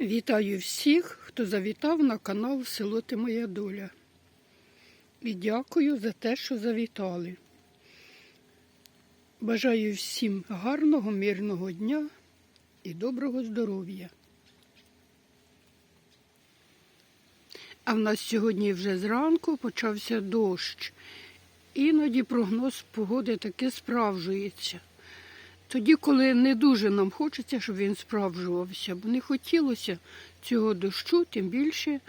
Вітаю всіх, хто завітав на канал Село Ти Моя Доля. І дякую за те, що завітали. Бажаю всім гарного, мирного дня і доброго здоров'я. А в нас сьогодні вже зранку почався дощ. Іноді прогноз погоди таки справжується. Тоді, коли не дуже нам хочеться, щоб він справжувався, бо не хотілося цього дощу, тим більше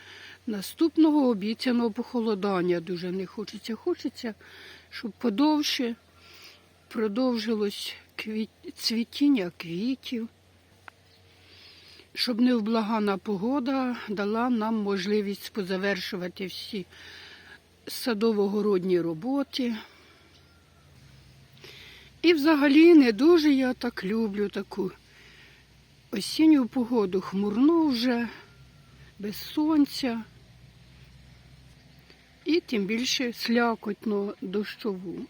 наступного обіцяного похолодання дуже не хочеться. Хочеться, щоб подовше продовжилось квіт... цвітіння квітів, щоб невблагана погода дала нам можливість позавершувати всі садово-городні роботи. І взагалі не дуже я так люблю таку осінню погоду. Хмурну вже, без сонця. І тим більше слякотно дощову.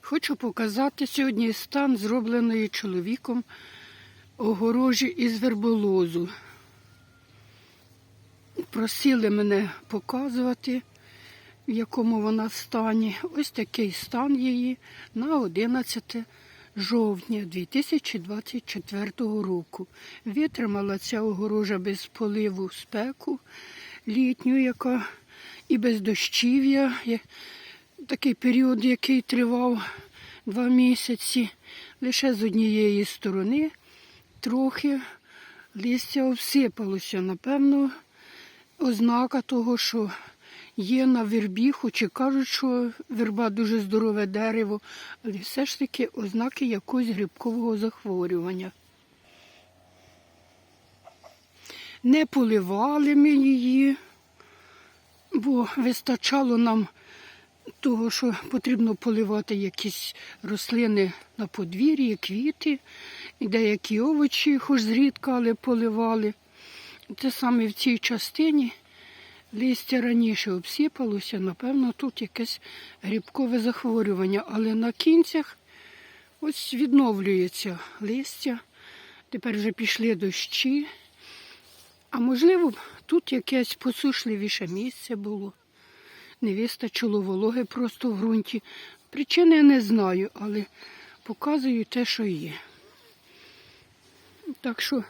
Хочу показати сьогодні стан зробленої чоловіком огорожі із верболозу. Просили мене показувати в якому вона стані. Ось такий стан її на 11 жовтня 2024 року. Витримала ця огорожа без поливу спеку літню, яка і без дощів'я. Такий період, який тривав два місяці, лише з однієї сторони трохи листя обсипалося. Напевно, ознака того, що є на вербі, хоч і кажуть, що верба дуже здорове дерево, але все ж таки ознаки якогось грибкового захворювання. Не поливали ми її, бо вистачало нам того, що потрібно поливати якісь рослини на подвір'ї, квіти, деякі овочі, хоч зрідка, але поливали. Це саме в цій частині Листя раніше обсипалося, напевно, тут якесь грибкове захворювання, але на кінцях ось відновлюється листя. Тепер вже пішли дощі. А можливо, тут якесь посушливіше місце було. Не вистачило вологи просто в ґрунті. Причини я не знаю, але показую те, що є. Так що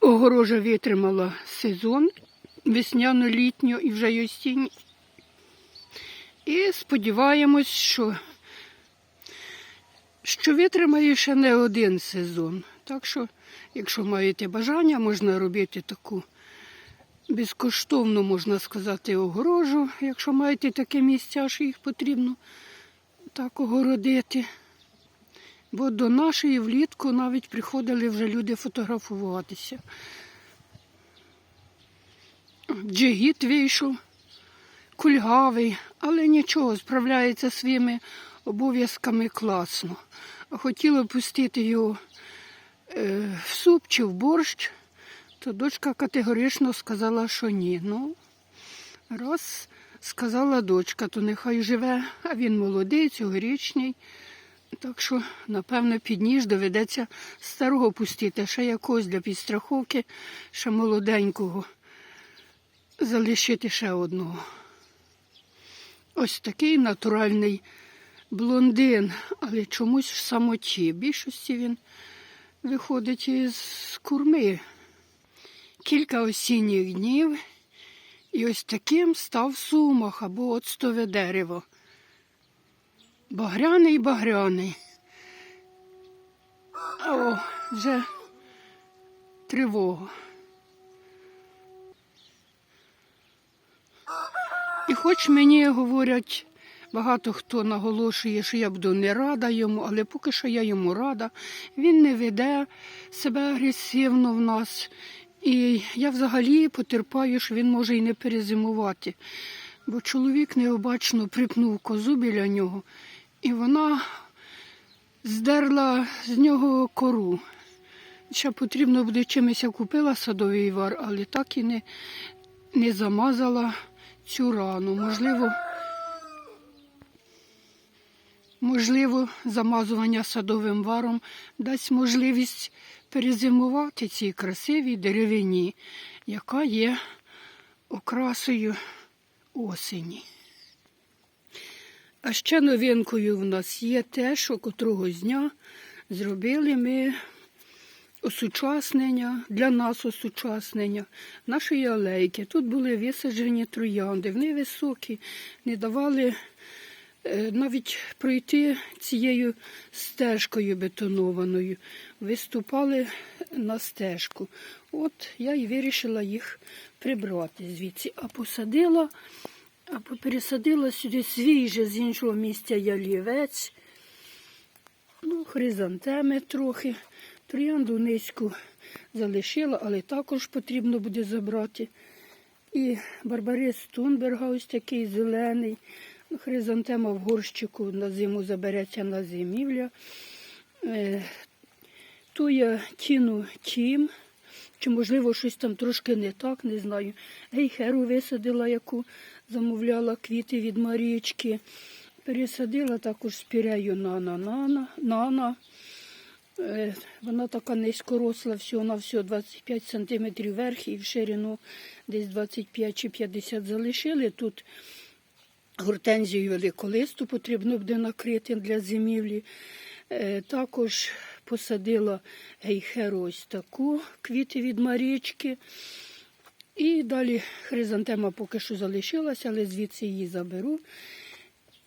огорожа витримала сезон весняно-літню і вже й осінню. І сподіваємось, що, що витримає ще не один сезон. Так що, якщо маєте бажання, можна робити таку безкоштовну, можна сказати, огорожу, якщо маєте таке місця, що їх потрібно так огородити. Бо до нашої влітку навіть приходили вже люди фотографуватися. Джигіт вийшов, кульгавий, але нічого, справляється своїми обов'язками класно. Хотіла пустити його е, в суп чи в борщ, то дочка категорично сказала, що ні. Ну, раз сказала дочка, то нехай живе, а він молодий, цьогорічний. Так що, напевно, під ніж доведеться старого пустити, ще якогось для підстраховки, ще молоденького залишити ще одного. Ось такий натуральний блондин, але чомусь в самоті. В більшості він виходить із курми. Кілька осінніх днів і ось таким став сумах або оцтове дерево. Багряний багряний. О, вже тривога. І хоч мені говорять, багато хто наголошує, що я буду не рада йому, але поки що я йому рада, він не веде себе агресивно в нас. І я взагалі потерпаю, що він може і не перезимувати. Бо чоловік необачно припнув козу біля нього, і вона здерла з нього кору. Ще потрібно буде чимось купила садовий вар, але так і не, не замазала цю рану. Можливо, Можливо, замазування садовим варом дасть можливість перезимувати цій красивій деревині, яка є окрасою осені. А ще новинкою в нас є те, що котрогось дня зробили ми осучаснення, для нас осучаснення нашої алейки. Тут були висаджені троянди, вони високі, не давали е, навіть пройти цією стежкою бетонованою. Виступали на стежку. От я і вирішила їх прибрати звідси, а посадила, а пересадила сюди свій же з іншого місця ялівець. Ну, хризантеми трохи. Троянду низьку залишила, але також потрібно буде забрати. І барбарис Тунберга ось такий зелений. Ну, Хризантема в горщику на зиму забереться на зимівля. Е, Ту я тіну тім. Чи, можливо, щось там трошки не так, не знаю. Гейхеру висадила, яку замовляла квіти від Марічки. Пересадила також спірею нана, нана, нана. Е, Вона така низькоросла, всього на всього 25 см верх і в ширину десь 25 чи 50 залишили. Тут гортензію великолисту потрібно буде накрити для зимівлі. Е, Також посадила гейхеру ось таку квіти від Марічки. І далі хризантема поки що залишилася, але звідси її заберу.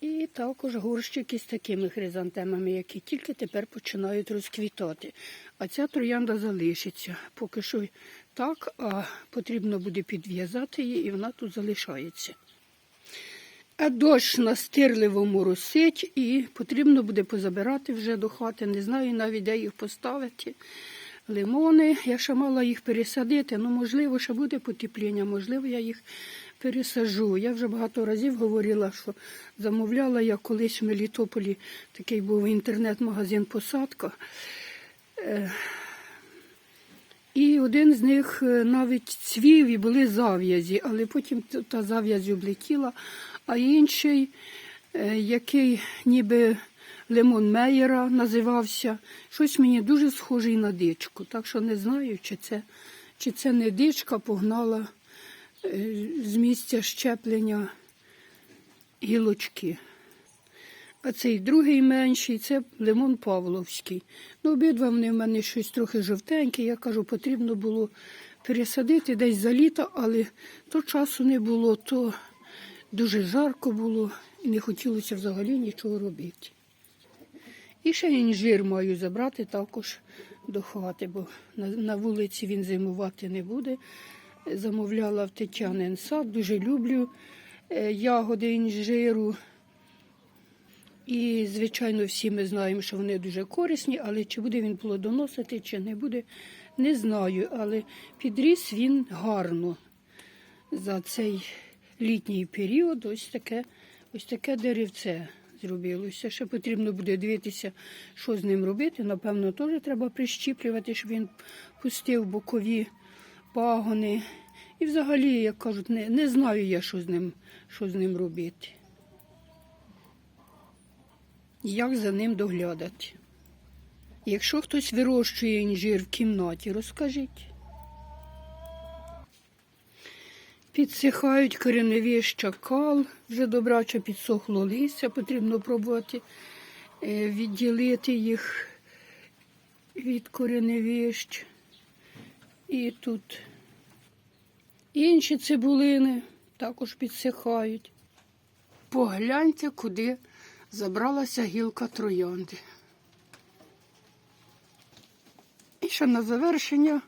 І також горщики з такими хризантемами, які тільки тепер починають розквітати. А ця троянда залишиться. Поки що так, а потрібно буде підв'язати її, і вона тут залишається. А дощ настирливо моросить і потрібно буде позабирати вже до хати. Не знаю навіть, де їх поставити. Лимони, я ще мала їх пересадити, ну можливо, ще буде потепління, можливо, я їх пересажу. Я вже багато разів говорила, що замовляла я колись в Мелітополі, такий був інтернет-магазин Посадка. Е, І один з них е, навіть цвів і були зав'язі, але потім та зав'язь облетіла, а інший, е, який ніби лимон Мейєра називався, щось мені дуже схожий на дичку. Так що не знаю, чи це, чи це не дичка погнала з місця щеплення гілочки. А цей другий менший це лимон Павловський. Ну, обидва вони в мене щось трохи жовтеньке. Я кажу, потрібно було пересадити десь за літо, але то часу не було, то дуже жарко було і не хотілося взагалі нічого робити. І ще інжир маю забрати також до хати, бо на, вулиці він зимувати не буде. Замовляла в Тетянин сад, дуже люблю е, ягоди інжиру. І, звичайно, всі ми знаємо, що вони дуже корисні, але чи буде він плодоносити, чи не буде, не знаю. Але підріс він гарно за цей літній період. Ось таке, ось таке деревце зробилося. Ще потрібно буде дивитися, що з ним робити. Напевно, теж треба прищіплювати, щоб він пустив бокові пагони. І взагалі, як кажуть, не, не знаю я, що з ним, що з ним робити. Як за ним доглядати? Якщо хтось вирощує інжир в кімнаті, розкажіть. Підсихають кореневища кал, вже добраче підсохло листя, потрібно пробувати е, відділити їх від кореневищ. І тут інші цибулини також підсихають. Погляньте, куди забралася гілка троянди. І ще на завершення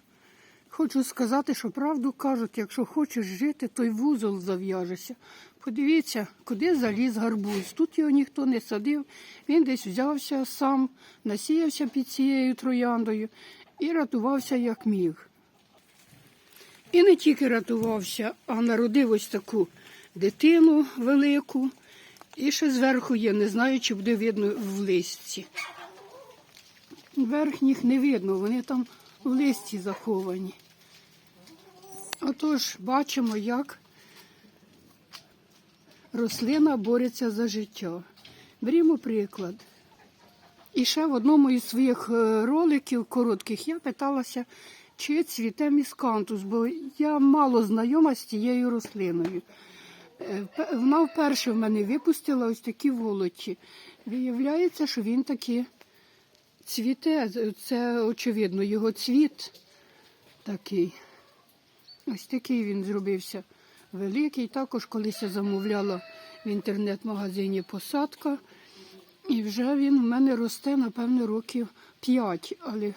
хочу сказати, що правду кажуть, якщо хочеш жити, то й вузол зав'яжешся. Подивіться, куди заліз гарбуз. Тут його ніхто не садив, він десь взявся сам, насіявся під цією трояндою і рятувався як міг. І не тільки рятувався, а народив ось таку дитину велику. І ще зверху є, не знаю, чи буде видно в листі. Верхніх не видно, вони там в листі заховані. Отож, бачимо, як рослина бореться за життя. Берімо приклад. І ще в одному із своїх е, роликів коротких я питалася, чи цвіте міскантус, бо я мало знайома з цією рослиною. Е, Вона вперше в мене випустила ось такі волоті. Виявляється, що він таки цвіте. Це очевидно, його цвіт такий. Ось такий він зробився великий. Також колись я замовляла в інтернет-магазині посадка. І вже він в мене росте, напевно, років 5. Але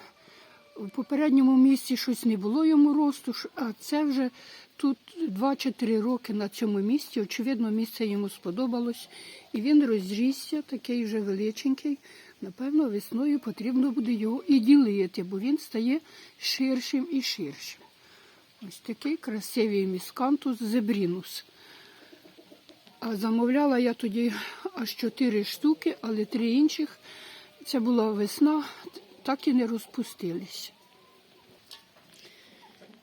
в попередньому місці щось не було йому росту, а це вже тут 2 чи 3 роки на цьому місці. Очевидно, місце йому сподобалось. І він розрісся, такий вже величенький. Напевно, весною потрібно буде його і ділити, бо він стає ширшим і ширшим. Ось такий красивий міскантус зебрінус. А замовляла я тоді аж чотири штуки, але три інших. Це була весна, так і не розпустились.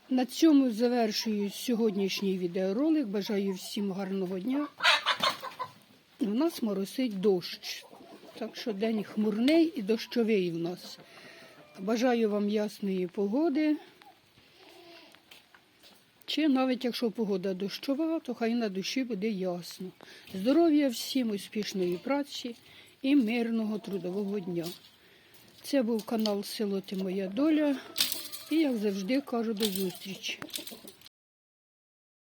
На цьому завершую сьогоднішній відеоролик. Бажаю всім гарного дня. У нас моросить дощ. Так що день хмурний і дощовий в нас. Бажаю вам ясної погоди. Чи навіть якщо погода дощова, то хай на душі буде ясно. Здоров'я всім, успішної праці і мирного трудового дня. Це був канал Село Ти Моя Доля. І як завжди кажу до зустрічі.